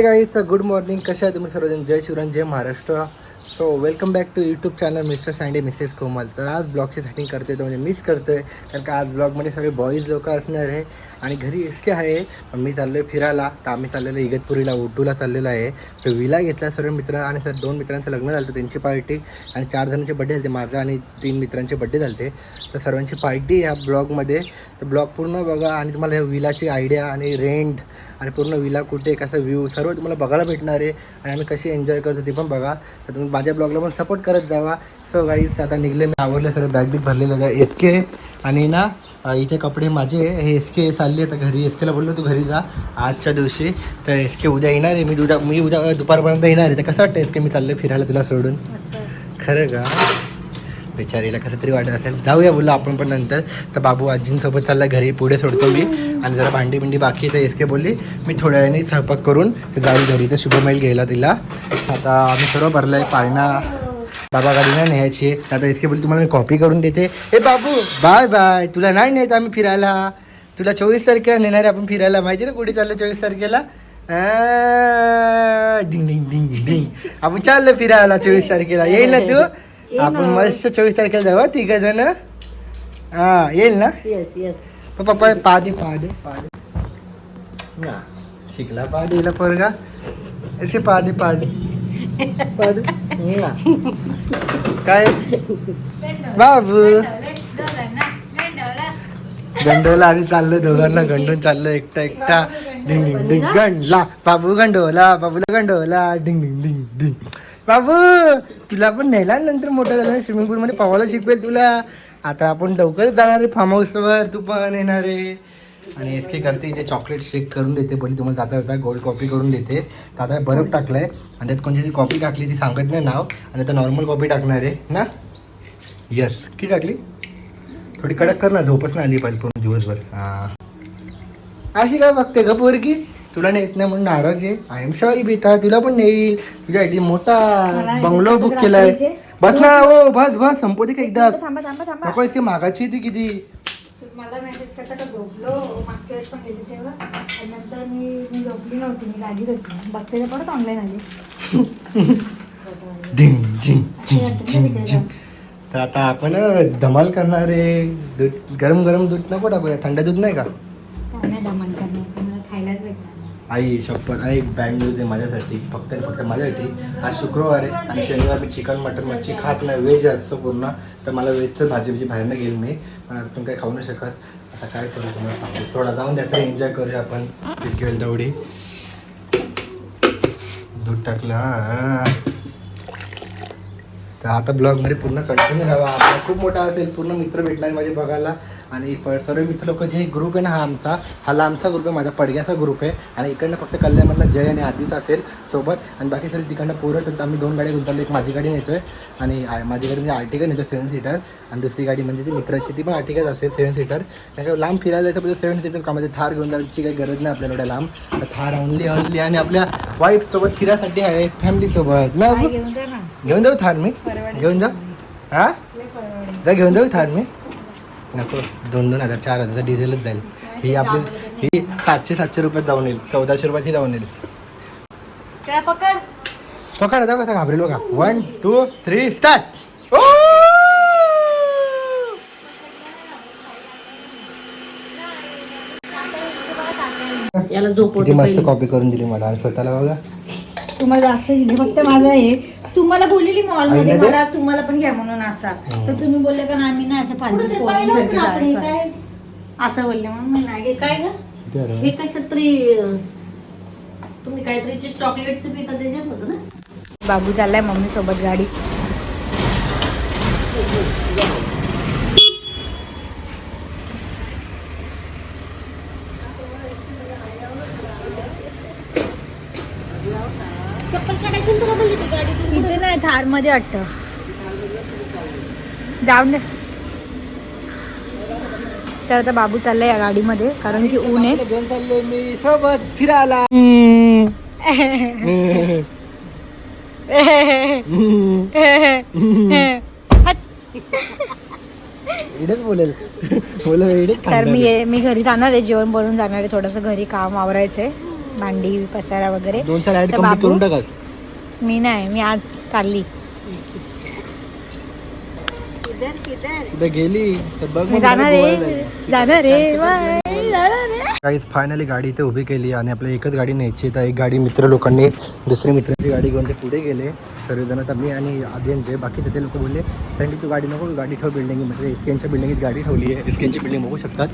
हे गाईच good morning कशा आहे तुम्ही सर्वजण? जय शिवराम जय Maharashtra. So welcome back to YouTube channel Mr Sunday Mrs Komal तर आज ब्लॉगची सेटिंग करते तो म्हणजे मिस करतोय कारण का आज ब्लॉगमध्ये सगळे बॉईज लोक असणार आहे. आणि घरी एसके आहे पण मी चाललो आहे फिरायला. तर आम्ही चाललेलो इगतपुरीला उड्डूला चाललेलो आहे. तर विला घेतला सर्व मित्र आणि सर दोन मित्रांचं लग्न झालं त्यांची पार्टी. आणि चार जणांचे बड्डे झाले माझा आणि तीन मित्रांचे बड्डे झाले. तर सर्वांची पार्टी ह्या ब्लॉगमध्ये. तर ब्लॉग पूर्ण बघा आणि तुम्हाला ह्या विलाची आयडिया आणि रेंट आणि पूर्ण विला कुठे कसा व्ह्यू सर्व तुम्हाला बघायला भेटणार आहे. आणि आम्ही कशी एन्जॉय करतो ते पण बघा. तर तुम्ही माझ्या ब्लॉगला पण सपोर्ट करत जावा. सो गाईस आता निघले मी. आवडलं सर्व बॅग बिग भरलेलं आहे. एस के आणि ना इथे कपडे माझे हे एस के चालले तर घरी एस केला बोललो तू घरी जा. आजच्या दिवशी. तर एस के उद्या येणार आहे. मी उद्या मी उद्या दुपारपर्यंत येणार आहे. तर कसं वाटतं एस के मी चालले फिरायला तुला सोडून? खरं का? बिचारीला कसं तरी वाटत असेल. जाऊया बोललो आपण पण नंतर. तर बाबू आजींसोबत चालला घरी. पुढे सोडतो मी. आणि जरा भांडी बिंडी बाकी तर एस के बोलली मी थोड्या वेळाने स्वयंपाक करून ते जाईल घरी. तर शुभमैल घ्यायला तिला. आता आम्ही सर्व भरलं आहे पाळणा बाबा गाडी नाही न्यायची आहे. आता एस के बोलली तुम्हाला मी कॉपी करून देते. ए बाबू बाय बाय तुला नाही नेत आम्ही फिरायला. तुला चोवीस तारखेला नेणार आपण फिरायला. माहिती ना कुठे चाललं चोवीस तारखेला? डिंग डिंग डिंग डिंग आपण चाललो फिरायला चोवीस तारखेला. येईल ना तू? आपण मस्त चोवीस तारखेला जाऊ तिघ जण. हा येईल ना? येस येस प- पप्पा पादे पादे पादे. शिकला पादेला पोरगा. असे पादे पादे. काय? बाबू. गंडोला आणि चाललो दोघांना गंडून चाललो एकटा एकटा. डिंग डिंग डिंग गंडला. बाबू गंडोला बाबूला गंडोला डिंग डिंग डिंग डिंग. बाबू तुला पण नेला नंतर मोठा झाला. स्विमिंग पूल मध्ये पवायला शिकवेल तुला. आता आपण लवकरच जाणार आहे फार्म हाऊसवर तू पण येणार आहे. आणि एस के करते इथे चॉकलेट शेक करून देते. बोली तुम्हाला जाता जाता गोल्ड कॉफी करून देते. आता बर्फ टाकलाय. आणि त्यात कोणती ती कॉफी टाकली ती सांगत नाही नाव. आणि आता नॉर्मल कॉफी टाकणार आहे ना? यस किती टाकली? थोडी कडक कर ना झोपच नाही आली पाहिजे पूर्ण दिवसभर. हा. अशी काय बघते ग पोरगी? तुला नेत नाही म्हणून नाराज आहे. आय एम सॉरी बेटा. तुला पण नेईल. तुझ्यासाठी मोठा बंगलो बुक केलाय. बस ना हो बस बस. संपवते का एकदा नको की मागाची ती किती? मला मेसेज करता का? झोपलो. मागच्या वेळेस पण गेली तेव्हा. आणि नंतर मी मी झोपली नव्हती. मी जागी होती बघते तर परत ऑनलाईन आली. तर आता आपण धमाल करणार आहे. दूध गरम गरम दूध नको टाकूया. थंड दूध नाही का? दमन करणार. खायलाच भेटणार. आई शप्पन आई बँगलोर बँड आहे माझ्यासाठी फक्त आणि फक्त माझ्यासाठी. आज शुक्रवार आहे आणि शनिवार मी चिकन मटन मच्छी खात नाही. व्हेज असतं पूर्ण. तर मला वेजचं भाजी भाजी बाहेरनं घेईल मी. पण आता तुम्ही काही खाऊ नाही शकत. आता काय करू तुम्हाला सांगतो. थोडा जाऊन द्या एन्जॉय करूया आपण. जितकी होईल तेवढी दूध टाकलं. तर आता ब्लॉगमध्ये पूर्ण कंटिन्यू राहावा. आपला खूप मोठा असेल. पूर्ण मित्र भेटला आहे माझे बघायला. आणि सर्व मित्र लोक जे ग्रुप आहे ना हा आमचा हा लांबचा ग्रुप आहे माझा पडग्याचा ग्रुप आहे. आणि इकडनं फक्त कल्याणमधनं जय आणि आधीच असेल सोबत. आणि बाकी सर्व तिकडनं पोरं तर आम्ही दोन गाड्या गुंतवली एक माझी गाडी नेतोय. आणि आ- माझी गाडी म्हणजे आर्टिका नेतो सेवन सीटर आणि दुसरी गाडी म्हणजे ती मित्राची ती पण आर्टिकाच असेल सेवन सीटर कारण का लांब फिरायला जायचं म्हणजे सेवन सीटर कामाचे थार घेऊन जायची काही गरज नाही आपल्याला एवढ्या लांब. तर थार ओनली ओनली आणि आपल्या वाईफसोबत फिरायसाठी आहे फॅमिलीसोबत ना घेऊन जाऊ थार मी. घेऊन जा. हा. जा घेऊन जाऊ थार मी? नको. दोन दोन हजार चार हजारचा डिझेलच जाईल. ही आपली ही सातशे सातशे रुपयात जाऊन येईल. चौदाशे रुपयात ही जाऊन येईल. चला पकड. पकडा जाऊ कसा घाबरेल बघा. वन टू थ्री स्टार्ट याला मस्त. कॉपी करून दिली मला. आणि स्वतःला बघा. तुम्हाला जास्त दिले. फक्त माझं आहे तुम्हाला बोललेली मॉलमध्ये आईने दे? मला तुम्हाला पण घ्या म्हणून असा तर तुम्ही बोलले का आम्ही ना असं फालतू पोरींसारखे जाळे करतो. असं बोलले म्हणून मी नाही घेतलं. काय ग आलं? हे कशात तरी अं, तुम्ही काहीतरी चॉकलेटचं पिता त्याच्यात होतं ना बाबू चाललाय मम्मी सोबत गाडी चप्पल काढायची तुला बोलली ती गाडी इथे नाही थारमध्ये वाटत. जाऊन दे. तर आता बाबू चाललाय या गाडीमध्ये कारण की ऊन आहे. घेऊन चाललो मी सोबत फिरायला. बोलेल. बोल एवढेच तर मी ये- मी घरी जाणार आहे जेवण बनवून जाणार आहे थोडंसं घरी काम आवरायचंय. भांडी पसारा वगैरे. दोन चार ऍड तर कंप्लीट करून टाकास मी नाही मी आज चालली. कुठे गेली तर बघ मी जाणार रे जाणार रे बाय, जाणार रे काहीच फायनली गाडी इथे उभी केली आणि आपल्या एकच गाडी न्यायची तर एक गाडी मित्र लोकांनी दुसरी मित्रांची गाडी घेऊन ते पुढे गेले. सर्वजण तर मी आणि आधी जे बाकी ते लोक बोलले त्यांनी तू गाडी नको गाडी ठेव बिल्डिंगमध्ये इस्केनच्या बिल्डिंगीत गाडी ठेवली आहे. इस्केनची बिल्डिंग बघू शकतात.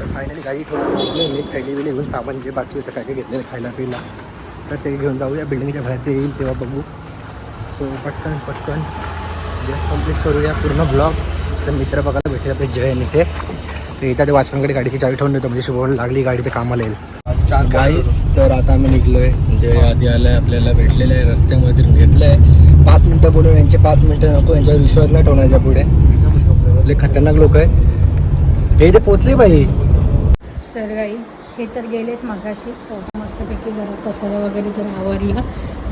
तर फायनली गाडी ठेवली मी थैली बिली घेऊन सामान जे बाकी होतं काय काय घेतलेलं खायला पिला तर ते घेऊन जाऊया. बिल्डिंगच्या बाहेर ते येईल तेव्हा बघू. सो पटकन पटकन. जस्ट कंप्लीट करूया पूर्ण ब्लॉग तर मित्र बघायला भेटेल आपले जय आणि ते येतात ते गाडीची चावी ठेवून देतो. म्हणजे शुभम लागली गाडी ते कामाला येईल. चार गाईस तर आता आम्ही निघलोय. जय आधी आलाय आपल्याला भेटलेलं आहे रस्त्यामध्ये घेतलंय. पाच मिनटं बोलून यांचे पाच मिनटं नको यांच्यावर विश्वास नाही ठेवण्याच्या पुढे. लय खतरनाक लोक आहे हे ते पोचले बाई. तर गाई हे तर गेलेत मगाशीच. मस्तपैकी घरात पसारा वगैरे जर आवरला.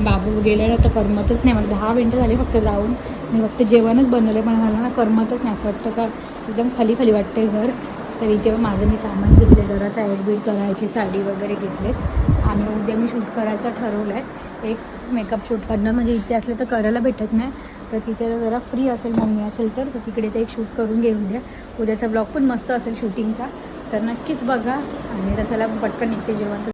बाबू गेल्यानं तर करमतच नाही. मला दहा मिनटं झाली फक्त जाऊन. मी फक्त जेवणच बनवले पण मला ना करमतच नाही. असं वाटतं का? एकदम खाली खाली वाटते घर. तर इथे माझं मी सामान घेतले जरा साईड बीट करायची साडी वगैरे घेतले आणि उद्या मी शूट करायचं ठरवलं आहे एक मेकअप शूट करणं म्हणजे इथे असलं तर करायला भेटत नाही तर तिथे जरा फ्री असेल मम्मी असेल तर तर तिकडे ते एक शूट करून घे द्या. उद्याचा ब्लॉग पण मस्त असेल शूटिंगचा तर नक्कीच बघा. आणि त्याला चला पटकन निघते जेवण.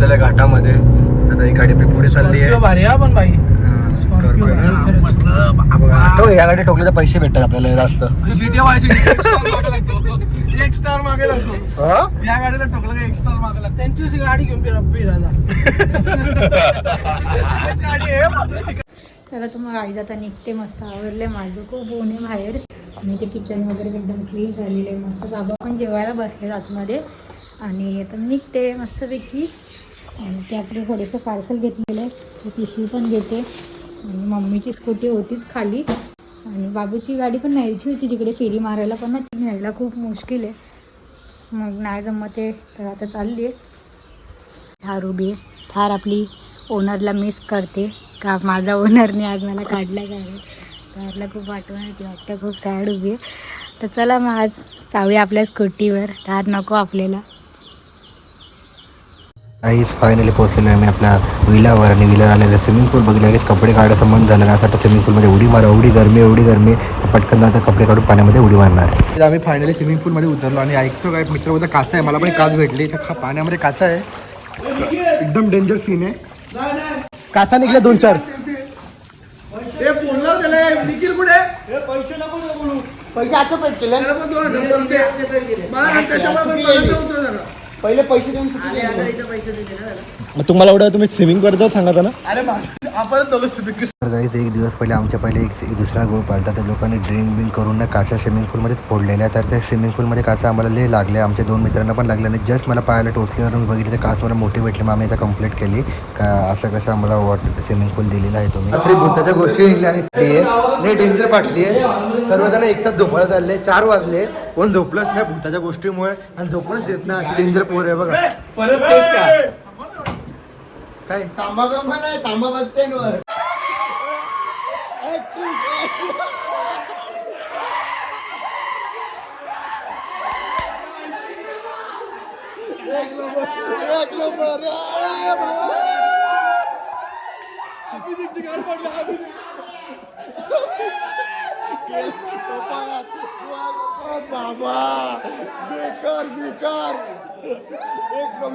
पोहोचलेल्या घाटामध्ये. आता ही गाडी आपली पुढे चालली आहे. भारी हा पण बाई. या गाडी ठोकले तर पैसे भेटतात आपल्याला जास्त. एक स्टार मागे लागतो. हा? या गाडीला ठोकलं का एक स्टार मागे लागतो? त्यांचीच गाडी घेऊन गाडी चला तुम्हाला आई जाता निघते मस्त आवरले माझं खूप ऊन आहे बाहेर. आणि ते किचन वगैरे एकदम क्लीन झालेलं मस्त बाबा पण जेवायला बसले आतमध्ये. आणि आता निघते मस्तपैकी. आणि ते आपलं थोडंसं पार्सल घेतलेलं आहे पिशवी पण घेते. आणि मम्मीची स्कूटी होतीच खाली. आणि बाबूची गाडी पण न्यायची होती तिकडे. फेरी मारायला पण ना ती न्यायला खूप मुश्किल आहे. मग नाही जमत आहे. तर आता चालली आहे. थार उभी आहे. थार आपली ओनरला मिस करते. का माझा ओनरने आज मला काढला काय थारला खूप आठवण येते. वाटतं खूप सॅड उभी आहे. तर चला मग आज जाऊया आपल्या स्कूटीवर. थार नको आपल्याला. काहीच फायनली पोहोचलेलो आहे मी आपल्या विलावर आणि विलावर आलेलं स्विमिंग पूल बघितलं लगेच कपडे काढायचं मन झालं ना असं स्विमिंग पूलमध्ये उडी मारा एवढी गरमी एवढी गरमी. तर पटकन आता कपडे काढून पाण्यामध्ये उडी मारणार. आम्ही फायनली स्विमिंग पूलमध्ये उतरलो आणि ऐकतो काय मित्र बोलता काचा आहे? मला पण काच भेटली. तर पाण्यामध्ये काचा आहे? एकदम डेंजर सीन आहे. काचा निघल्या दोन चार. निखिल कुठे? पैसे आता पेट केले. पहिले पैसे देऊन मग तुम्हाला एवढं तुम्ही स्विमिंग करता सांगा ना? अरे गाईज एक दिवस पहिले आमच्या पहिले एक दुसरा ग्रुप आला त्या लोकांनी ड्रिंक बिंक करून ना काचा स्विमिंग पूलमध्येच फोडलेल्या. तर त्या स्विमिंग पूलमध्ये काचा आम्हाला लय लागले. आमच्या दोन मित्रांना पण लागले. आणि जस्ट मला पाहायला टोचल्यावर मी बघितलं तर काच मला मोठी भेटली. मग आम्ही आता कंप्लीट केली. का असं कसं आम्हाला वॉटर स्विमिंग पूल दिलेला आहे तुम्ही. रात्री भूताच्या गोष्टी निघल्या आणि लय डेंजर वाटली आहे. सर्वजण एकसाथ झोपायला चालले. चार वाजले. कोण झोपलंच नाही भूताच्या गोष्टीमुळे. आणि झोपूनच देत नाही. अशी डेंजर पोर आहे बघा. परत. काय? तांबा नाही तांबा बस स्टँडवर बाबा बेकार बेकार. एकदम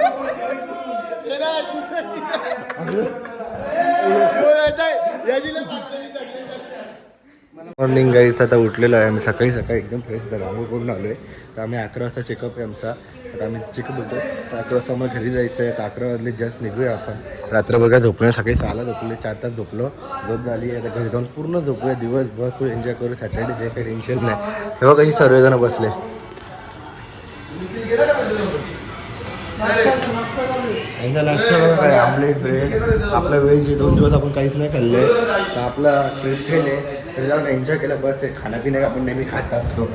मॉर्निंग गाईस आता उठलेलो आहे. आम्ही सकाळी सकाळी एकदम फ्रेश झालो. आंघोळ करून आलो आहे तर आम्ही अकरा वाजता चेकअप आहे आमचा. आता आम्ही चेकअप होतो. तर अकरा वाजता आम्हाला घरी जायचं आहे तर अकरा वाजले जस्ट निघूया आपण. रात्रभर काय झोपलो सकाळी सहाला झोपले चार तास झोपलो. झोप झाली. आता घरी जाऊन पूर्ण झोपूया. दिवसभर फुल एन्जॉय करू. सॅटर्डे काही टेन्शन नाही. तेव्हा कशी सर्वजण बसले. त्यांचा नाश्ता बघा काय आमलेट ब्रेड आपला व्हेज आहे दोन दिवस आपण काहीच नाही खाल्ले तर आपला ट्रिप फेल आहे तरी जाऊन एन्जॉय केला बस आहे खाण्यापिण्या आपण नेहमी खात असतो.